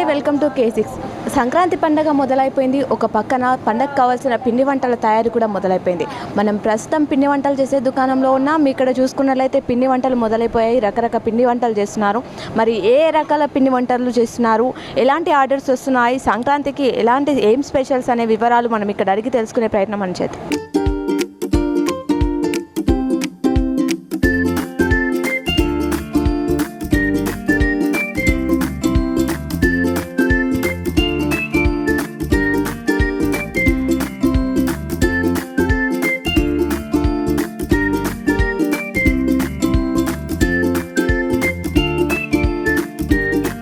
నమస్తే welcome to K six. Sankranti పండగ మొదలైపోయింది. ఒక పక్కన పండగ కావాల్సిన పిండి వంటల తయారీ కూడా మొదలైపోయింది. మనం ప్రస్తుతం పిండి వంటలు చేసే దుకాణంలో ఉన్నాం. ఇక్కడ చూసుకున్నట్లయితే పిండి వంటలు మొదలైపోయాయి. రకరకాల పిండి వంటలు చేస్తున్నారు. మరి ఏ రకాల పిండి వంటలు చేస్తున్నారు? ఎలాంటి ఆర్డర్స్ వస్తున్నాయి? సంక్రాంతికి ఎలాంటి ఏం స్పెషల్స్ అనే వివరాలు మనం ఇక్కడ అడిగి తెలుసుకునే ప్రయత్నం మనం చేద్దాం.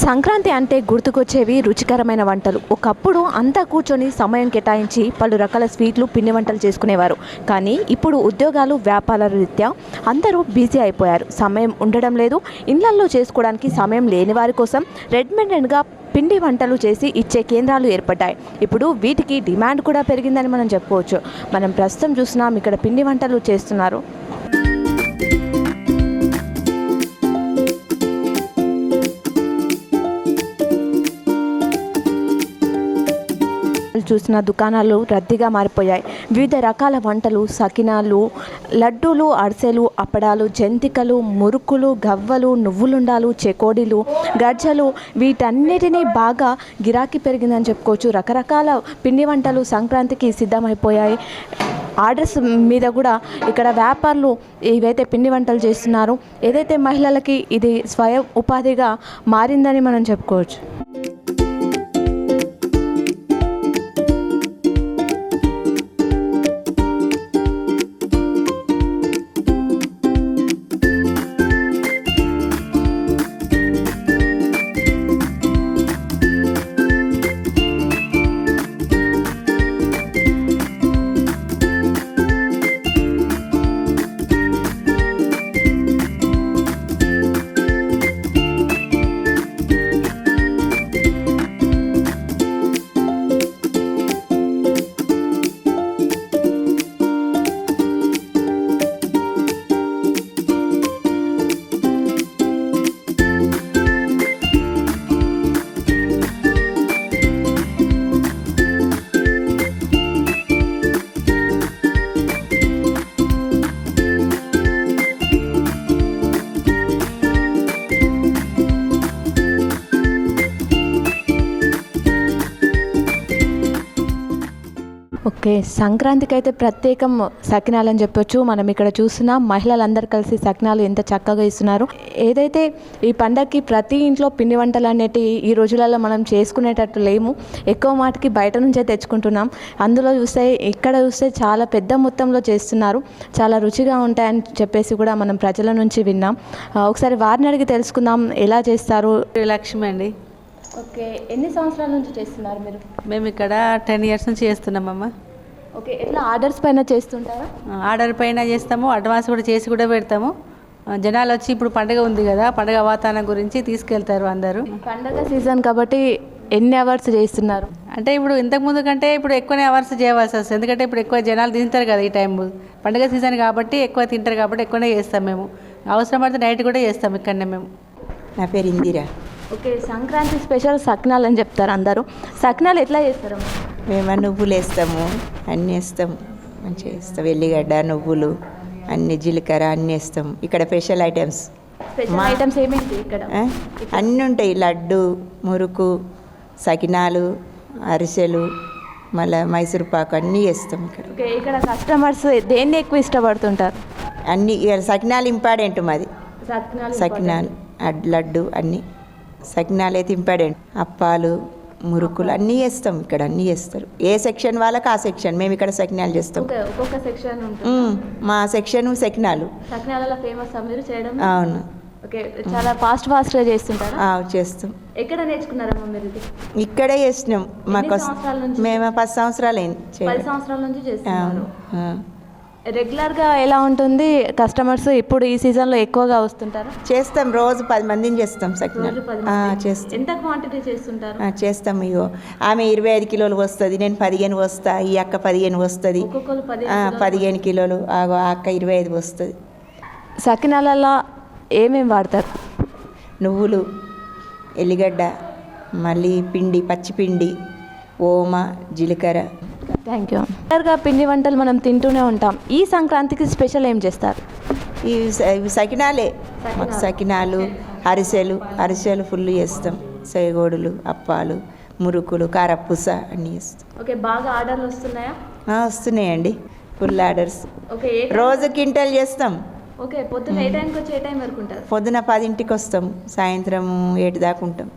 సంక్రాంతి అంటే గుర్తుకొచ్చేవి రుచికరమైన వంటలు. ఒకప్పుడు అంతా కూర్చొని సమయం కేటాయించి పలు రకాల స్వీట్లు పిండి వంటలు చేసుకునేవారు. కానీ ఇప్పుడు ఉద్యోగాలు వ్యాపారాల రీత్యా అందరూ బిజీ అయిపోయారు. సమయం ఉండడం లేదు. ఇళ్ళల్లో చేసుకోవడానికి సమయం లేని వారి కోసం రెడీమేడ్గా పిండి వంటలు చేసి ఇచ్చే కేంద్రాలు ఏర్పడ్డాయి. ఇప్పుడు వీటికి డిమాండ్ కూడా పెరిగిందని మనం చెప్పుకోవచ్చు. మనం ప్రస్తుతం చూసినాం ఇక్కడ పిండి వంటలు చేస్తున్నారు. చూసిన దుకాణాలు రద్దీగా మారిపోయాయి. వివిధ రకాల వంటలు సకినాలు లడ్డూలు అరిసెలు అప్పడాలు జంతికలు మురుకులు గవ్వలు నువ్వులుండాలు చెకోడీలు గజ్జలు వీటన్నిటినీ బాగా గిరాకీ పెరిగిందని చెప్పుకోవచ్చు. రకరకాల పిండి వంటలు సంక్రాంతికి సిద్ధమైపోయాయి. ఆర్డర్స్ మీద కూడా ఇక్కడ వ్యాపారులు ఏవైతే పిండి వంటలు చేస్తున్నారో ఏదైతే మహిళలకి ఇది స్వయం ఉపాధిగా మారిందని మనం చెప్పుకోవచ్చు. ఓకే సంక్రాంతికి అయితే ప్రత్యేకం సకినాలు అని చెప్పొచ్చు. మనం ఇక్కడ చూస్తున్నాం మహిళలందరూ కలిసి సకినాలు ఎంత చక్కగా ఇస్తున్నారు. ఏదైతే ఈ పండగకి ప్రతి ఇంట్లో పిండి వంటలు అనేటి ఈ రోజులలో మనం చేసుకునేటట్టు లేము ఎక్కువ మాటకి బయట నుంచే తెచ్చుకుంటున్నాం. అందులో చూస్తే ఇక్కడ చూస్తే చాలా పెద్ద మొత్తంలో చేస్తున్నారు. చాలా రుచిగా ఉంటాయని చెప్పేసి కూడా మనం ప్రజల నుంచి విన్నాం. ఒకసారి వారిని అడిగి తెలుసుకుందాం ఎలా చేస్తారు? లక్ష్మి అండి. ఓకే ఎన్ని సంవత్సరాల నుంచి చేస్తున్నారు మీరు? మేము ఇక్కడ టెన్ ఇయర్స్ నుంచి చేస్తున్నామమ్మ ఓకే ఎట్లా ఆర్డర్స్ పైన చేస్తుంటారా? ఆర్డర్ పైన చేస్తాము అడ్వాన్స్ కూడా చేసి కూడా పెడతాము. జనాలు వచ్చి ఇప్పుడు పండగ ఉంది కదా పండగ వాతావరణం గురించి తీసుకెళ్తారు అందరూ. పండగ సీజన్ కాబట్టి ఎన్ని అవర్స్ చేస్తున్నారు? అంటే ఇప్పుడు ఇంతకు ముందు కంటే ఇప్పుడు ఎక్కువనే అవర్స్ చేయవలసి వస్తుంది. ఎందుకంటే ఇప్పుడు ఎక్కువ జనాలు తింటారు కదా ఈ టైం పండగ సీజన్ కాబట్టి ఎక్కువ తింటారు కాబట్టి ఎక్కువనే చేస్తాం మేము. అవసరం పడితే నైట్ కూడా చేస్తాం ఇక్కడనే మేము. నా పేరు ఇందిరా. ఓకే సంక్రాంతి స్పెషల్ సక్నాలు అని చెప్తారు అందరూ. సక్నాలు ఎట్లా చేస్తారు? మేము ఆ నువ్వులు వేస్తాము అన్నీ వేస్తాం మంచిగా వేస్తాం. ఎల్లిగడ్డ నువ్వులు అన్ని జీలకర్ర అన్నీ వేస్తాం ఇక్కడ స్పెషల్ ఐటమ్స్. ఐటమ్స్ ఏమేంటి ఇక్కడ? అన్నీ ఉంటాయి. లడ్డు మురుకు సకినాలు అరిసెలు మళ్ళీ మైసూర్ పాకు అన్నీ వేస్తాం ఇక్కడ. ఇక్కడ కస్టమర్స్ దేన్ని ఎక్కువ ఇష్టపడుతుంటారు? అన్నీ సకినాలు ఇంపార్టెంట్ మాది. సక్నాలు లడ్డు అన్నీ. సకినాలు అయితే ఇంపార్టెంట్ అప్పాలు మురుకులు అన్నీ వేస్తాం ఇక్కడ అన్నీ వేస్తారు. ఏ సెక్షన్ వాళ్ళకి ఆ సెక్షన్ మేము ఇక్కడ సకినాలు చేస్తాం. ఒక్కొక్క సెక్షన్. మా సెక్షన్ సకినాలు. ఫేమస్ మీరు చేయడం? అవును. ఓకే చాలా ఫాస్ట్ ఫాస్ట్గా చేస్తుంటారా? చేస్తాం. ఎక్కడ నేర్చుకున్నారమ్మా మీరు ఇది? ఇక్కడే చేసినాం. మాకు? మేము పది సంవత్సరాలు అయింది పది. సంవత్సరాల నుంచి ఆ. రెగ్యులర్గా ఎలా ఉంటుంది? కస్టమర్స్ ఇప్పుడు ఈ సీజన్లో ఎక్కువగా వస్తుంటారా? చేస్తాం. రోజు పది మందిని చేస్తాం మంది. చేస్తాం. ఎంత క్వాంటిటీ చేస్తుంటారు? చేస్తాం. ఇగో ఆమె ఇరవై ఐదు కిలోలు వస్తుంది నేను పదిహేను వస్తా ఈ అక్క పదిహేను వస్తుంది. పదిహేను కిలోలు ఆగో ఆ అక్క ఇరవై ఐదు వస్తుంది. సకినాలలో ఏమేమి వాడతారు? నువ్వులు ఎల్లిగడ్డ మళ్ళీ పిండి పచ్చిపిండి ఓమ జీలకర్ర. థ్యాంక్ యూ రెగ్యులర్గా పిండి వంటలు మనం తింటూనే ఉంటాం. ఈ సంక్రాంతికి స్పెషల్ ఏం చేస్తారు? స- ఇవి సకినాలే. మాకు సకినాలు. అరిసెలు అరిసెలు ఫుల్ చేస్తాం. సేగోడులు అప్పాలు మురుకులు కారపూస అన్నీ చేస్తాం. ఓకే బాగా ఆర్డర్లు వస్తున్నాయా? వస్తున్నాయండి. Full orders. ఓకే రోజు క్వింటల్ చేస్తాం. ఓకే పొద్దున్న ఏ టైంకి వచ్చి ఏ టైం వరకు ఉంటారు? పొద్దున పదింటికి వస్తాం. సాయంత్రం ఏడు దాకా ఉంటాం.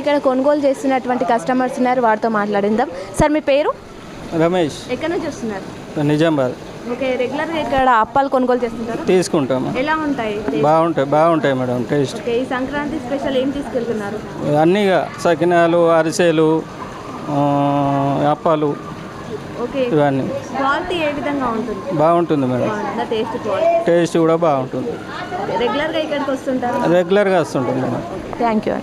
ఇక్కడ కొనుగోలు చేస్తున్నటువంటి కస్టమర్స్ ఉన్నారు. వారితో మాట్లాడిందాం. సార్ మీ పేరు? రమేష్. ఎక్కడి నుంచి వస్తున్నారు? నిజామాబాద్ ఓకే రెగ్యులర్గా ఇక్కడ అప్పాలు కొనుగోలు చేస్తుంటారు? తీసుకుంటాము. ఎలా ఉంటాయి? బాగుంటాయి బాగుంటాయి మేడం టేస్ట్. ఈ సంక్రాంతి స్పెషల్ ఏం తీసుకెళ్తున్నారు? అన్నీగా సకినాలు అరిసెలు అప్పాలు ఓకే. ఇవన్నీ. క్వాలిటీ ఏ విధంగా ఉంటుంది? బాగుంటుంది మేడం. టేస్ట్ టేస్ట్ కూడా బాగుంటుంది. రెగ్యులర్గా ఇక్కడికి వస్తుంటారు? రెగ్యులర్గా వస్తుంటుంది మేడం. థ్యాంక్ యూ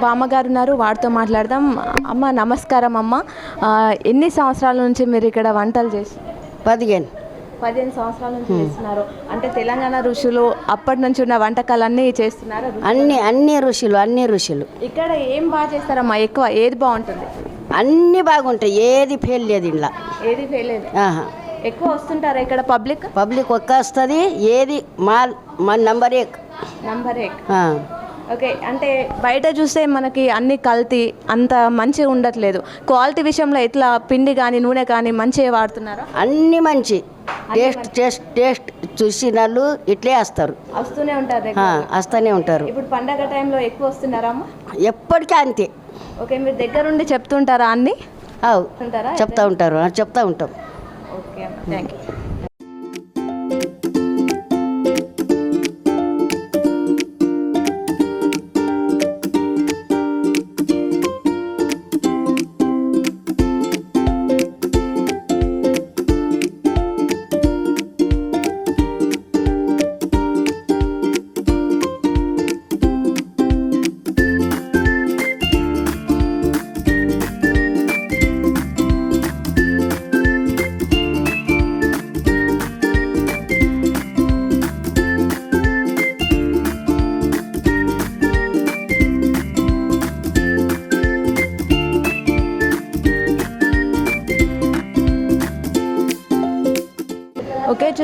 బామ్మగారు ఉన్నారు వారితో మాట్లాడదాం. అమ్మ నమస్కారం అమ్మ. ఎన్ని సంవత్సరాల నుంచి మీరు ఇక్కడ వంటలు చేసి పదిహేను. పదిహేను సంవత్సరాల నుంచి చేస్తున్నారు. అంటే తెలంగాణ ఋషులు అప్పటి నుంచి ఉన్న వంటకాలన్నీ చేస్తున్నారు అన్ని అన్ని ఋషులు అన్ని ఋషులు. ఇక్కడ ఏం బాగా చేస్తారమ్మా? ఎక్కువ ఏది బాగుంటుంది? అన్ని బాగుంటాయి. ఏది ఫెయిల్ లేదు ఇంట్లో ఏది ఫెయిలేదు ఆహా. ఎక్కువ వస్తుంటారా ఇక్కడ పబ్లిక్? పబ్లిక్ ఒక్క వస్తుంది ఏది మా మా నంబర్ ఏక్. నంబర్ ఎక్ ఆ. ఓకే అంటే బయట చూస్తే మనకి అన్ని కల్తీ అంత మంచిగా ఉండట్లేదు. క్వాలిటీ విషయంలో ఎట్లా పిండి కానీ నూనె కానీ మంచిగా వాడుతున్నారా? అన్ని మంచి. టేస్ట్ టేస్ట్ టేస్ట్ చూసిన వాళ్ళు ఇట్లే వస్తారు. వస్తూనే ఉంటారు. వస్తూనే ఉంటారు. ఇప్పుడు పండగ టైంలో ఎక్కువ వస్తున్నారా ఎప్పటికీ అంతే. ఓకే మీరు దగ్గరుండి చెప్తుంటారా అన్ని? చెప్తా ఉంటారు చెప్తా ఉంటాం. ఓకే థ్యాంక్ యూ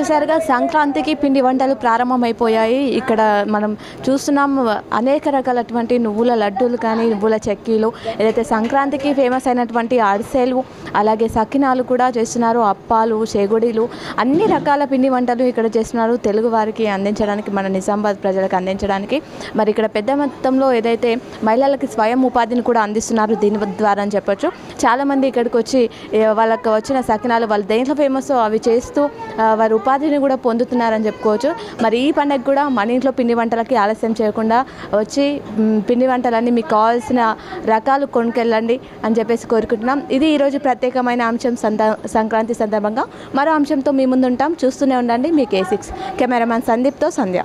చూసారుగా సంక్రాంతికి పిండి వంటలు ప్రారంభమైపోయాయి. ఇక్కడ మనం చూస్తున్నాం అనేక రకాలటువంటి నువ్వుల లడ్డూలు కానీ నువ్వుల చెక్కీలు ఏదైతే సంక్రాంతికి ఫేమస్ అయినటువంటి అరిసెలు అలాగే సకినాలు కూడా చేస్తున్నారు అప్పాలు చేగుడీలు అన్ని రకాల పిండి వంటలు ఇక్కడ చేస్తున్నారు. తెలుగు వారికి అందించడానికి మన నిజామాబాద్ ప్రజలకు అందించడానికి. మరి ఇక్కడ పెద్ద మొత్తంలో ఏదైతే మహిళలకి స్వయం ఉపాధిని కూడా అందిస్తున్నారు దీని ద్వారా అని చెప్పొచ్చు. చాలామంది ఇక్కడికి వచ్చి వాళ్ళకి వచ్చిన సకినాలు వాళ్ళు దేంట్లో ఫేమస్ అవి చేస్తూ వారి ఉపాధిని కూడా పొందుతున్నారని చెప్పుకోవచ్చు. మరి ఈ పండుగ కూడా మన ఇంట్లో పిండి వంటలకి ఆలస్యం చేయకుండా వచ్చి పిండి వంటలన్నీ మీకు కావాల్సిన రకాలు కొనుకెళ్ళండి అని చెప్పేసి కోరుకుంటున్నాం. ఇది ఈరోజు ప్రత్యేకమైన అంశం సంద సంక్రాంతి సందర్భంగా మరో అంశంతో మీ ముందు ఉంటాం చూస్తూనే ఉండండి మీ కే సిక్స్ కెమెరామ్యాన్ సందీప్తో సంధ్య.